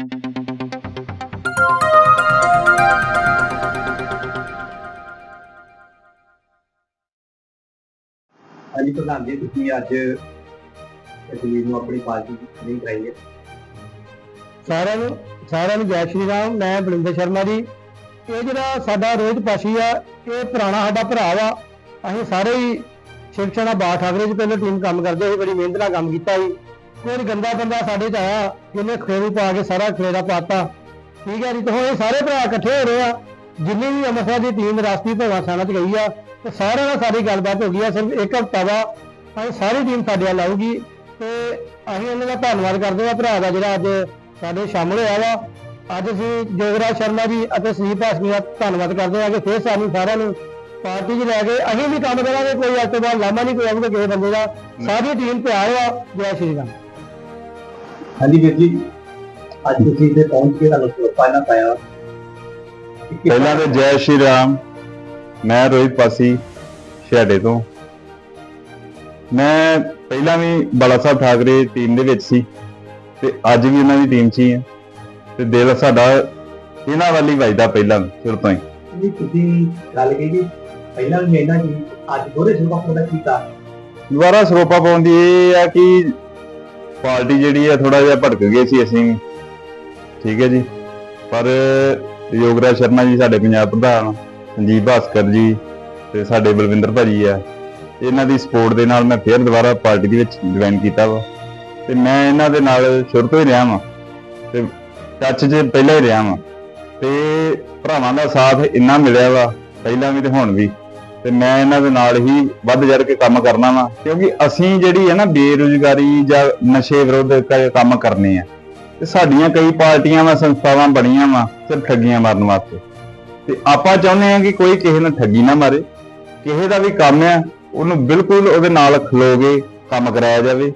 ਹਾਂਜੀ, ਪ੍ਰਧਾਨ ਜੀ, ਤੁਸੀਂ ਅੱਜ ਤਕਲੀਫ ਨੂੰ ਆਪਣੀ ਪਾਰਟੀ ਨਹੀਂ ਕਰਾਈ ਹੈ। ਸਾਰਿਆਂ ਨੂੰ ਸਾਰਿਆਂ ਨੂੰ ਜੈ ਸ਼੍ਰੀ ਰਾਮ, ਮੈਂ ਬਲਿੰਦਰ ਸ਼ਰਮਾ ਜੀ। ਇਹ ਜਿਹੜਾ ਸਾਡਾ ਰੋਜ਼ ਪਾਸ਼ੀ ਆ, ਇਹ ਪੁਰਾਣਾ ਸਾਡਾ ਭਰਾ ਵਾ। ਅਸੀਂ ਸਾਰੇ ਹੀ ਸ਼ਿਵ ਸੈਨਾ ਬਾਠ ਠਾਕਰੇ ਚ ਪਹਿਲਾਂ ਟੀਮ ਕੰਮ ਕਰਦੇ ਸੀ, ਬੜੀ ਮਿਹਨਤ ਨਾਲ ਕੰਮ ਕੀਤਾ ਸੀ। ਕੋਈ ਗੰਦਾ ਬੰਦਾ ਸਾਡੇ ਚ ਆਇਆ ਜਿਹਨੇ ਖੇਰੂ ਪਾ ਕੇ ਸਾਰਾ ਖੇੜਾ ਪਾਤਾ। ਠੀਕ ਹੈ ਜੀ, ਤੇ ਹੁਣ ਇਹ ਸਾਰੇ ਭਰਾ ਇਕੱਠੇ ਹੋ ਰਹੇ ਆ। ਜਿੰਨੀ ਵੀ ਅੰਮ੍ਰਿਤਸਰ ਦੀ ਟੀਮ ਰਾਸ਼ਟਰੀ ਭਵਾ ਸਾਨਾ ਚ ਗਈ ਆ, ਤੇ ਸਾਰਿਆਂ ਨਾਲ ਸਾਡੀ ਗੱਲਬਾਤ ਹੋ ਗਈ ਆ, ਸਿਰਫ ਇੱਕ ਹਫ਼ਤਾ ਵਾ। ਅਸੀਂ ਸਾਰੀ ਟੀਮ ਸਾਡੇ ਨਾਲ ਆਊਗੀ। ਤੇ ਅਸੀਂ ਉਹਨਾਂ ਦਾ ਧੰਨਵਾਦ ਕਰਦੇ ਆ ਭਰਾ ਦਾ ਜਿਹੜਾ ਅੱਜ ਸਾਡੇ ਸ਼ਾਮਲ ਹੋਇਆ ਵਾ। ਅੱਜ ਅਸੀਂ ਜੋਗਰਾਜ ਸ਼ਰਮਾ ਜੀ ਅਤੇ ਸੁਨੀਲ ਭਾਸ਼ਮੀ ਦਾ ਧੰਨਵਾਦ ਕਰਦੇ ਆ ਕਿ ਫੇਰ ਸਾਨੂੰ ਸਾਰਿਆਂ ਨੂੰ ਪਾਰਟੀ 'ਚ ਲੈ ਕੇ ਅਸੀਂ ਵੀ ਕੰਮ ਕਰਾਂਗੇ, ਕੋਈ ਅੱਜ ਤੋਂ ਬਾਅਦ ਲਾਮਾ ਨਹੀਂ ਕੋਈ ਆਊਗਾ ਕਿਸੇ ਬੰਦੇ ਦਾ। ਸਾਰੀ ਟੀਮ ਤਿਆਰ ਆ। ਜੈ ਸ਼੍ਰੀ ਰਾਮ ਹਾਂਜੀ ਵੀਰ ਜੀ ਅੱਜ ਤੁਸੀਂ ਇੱਥੇ ਪਹੁੰਚ ਕੇ ਤੁਹਾਨੂੰ ਨਾਲ ਪਾਇਆ। ਪਹਿਲਾਂ ਤੇ ਜੈ ਸ਼੍ਰੀ ਰਾਮ ਮੈਂ ਰੋਹਿਤ ਪਾਸੀ ਛਿਆੜੇ ਤੋਂ। ਮੈਂ ਪਹਿਲਾਂ ਵੀ ਬਾਲਾ ਸਾਹਿਬ ਠਾਕਰੇ ਟੀਮ ਦੇ ਵਿੱਚ ਸੀ ਤੇ ਅੱਜ ਵੀ ਉਹਨਾਂ ਦੀ ਟੀਮ 'ਚ ਹੀ ਹਾਂ। ਤੇ ਦਿਲ ਸਾਡਾ ਇਹਨਾਂ ਵੱਲ ਹੀ ਵੱਜਦਾ ਪਹਿਲਾਂ ਸ਼ੁਰੂ ਤੋਂ ਹੀ। ਵੀ ਤੁਸੀਂ ਗੱਲ ਕਹੀ ਕਿ ਪਹਿਲਾਂ ਵੀ ਮੈਨਾਂ ਕੀ ਅੱਜ ਦੋਰੇ ਸੁਭਾ ਕੋਦਾ ਕੀਤਾ। ਦੁਬਾਰਾ ਸਰੋਪਾ ਪਾਉਣ ਦੀ ਇਹ ਆ ਕਿ ਪਾਰਟੀ ਜਿਹੜੀ ਆ ਥੋੜਾ ਜਿਹਾ ਭਟਕ ਗਏ ਸੀ ਅਸੀਂ। ਠੀਕ ਹੈ ਜੀ। ਪਰ ਯੋਗਰਾਜ ਸ਼ਰਮਾ ਜੀ ਸਾਡੇ ਪੰਜਾਬ ਪ੍ਰਧਾਨ, ਸੰਜੀਵ ਭਾਸਕਰ ਜੀ ਤੇ ਸਾਡੇ ਬਲਵਿੰਦਰ ਭਾਜੀ ਆ ਇਹਨਾਂ ਦੀ ਸਪੋਰਟ ਦੇ ਨਾਲ ਮੈਂ ਫੇਰ ਦੁਬਾਰਾ ਪਾਰਟੀ ਦੇ ਵਿੱਚ ਜੁਆਇਨ ਕੀਤਾ ਵਾ। ਤੇ ਮੈਂ ਇਹਨਾਂ ਦੇ ਨਾਲ ਸ਼ੁਰੂ ਤੋਂ ਹੀ ਰਿਹਾ ਵਾਂ। ਤੇ ਟੱਚ 'ਚ ਪਹਿਲਾਂ ਹੀ ਰਿਹਾ ਵਾਂ। ਤੇ ਭਰਾਵਾਂ ਦਾ ਸਾਥ ਇੰਨਾ ਮਿਲਿਆ ਵਾ, ਪਹਿਲਾਂ ਵੀ ਤੇ ਹੁਣ ਵੀ। ਤੇ ਮੈਂ ਇਹਨਾਂ ਦੇ ਨਾਲ ਹੀ ਵੱਧ ਚੜ ਕੇ ਕੰਮ ਕਰਨਾ ਵਾ, ਕਿਉਂਕਿ ਅਸੀਂ ਜਿਹੜੀ ਹੈ ਨਾ ਬੇਰੁਜ਼ਗਾਰੀ ਜਾਂ ਨਸ਼ੇ ਵਿਰੁੱਧ ਕੰਮ ਕਰਨੇ ਆ। ਤੇ ਸਾਡੀਆਂ ਕਈ ਪਾਰਟੀਆਂ ਵਾ, ਸੰਸਥਾਵਾਂ ਬਣੀਆਂ ਵਾ, ਸਿਰਫ ਠੱਗੀਆਂ ਮਾਰਨ ਵਾਸਤੇ। ਤੇ ਆਪਾਂ ਚਾਹੁੰਦੇ ਆ ਕਿ ਕੋਈ ਕਿਸੇ ਨਾਲ ਠੱਗੀ ਨਾ ਮਾਰੇ, ਕਿਸੇ ਦਾ ਵੀ ਕੰਮ ਆ, ਉਹਨੂੰ ਬਿਲਕੁਲ ਉਹਦੇ ਨਾਲ ਖਲੋ ਕੇ ਕੰਮ ਕਰਾਇਆ ਜਾਵੇ।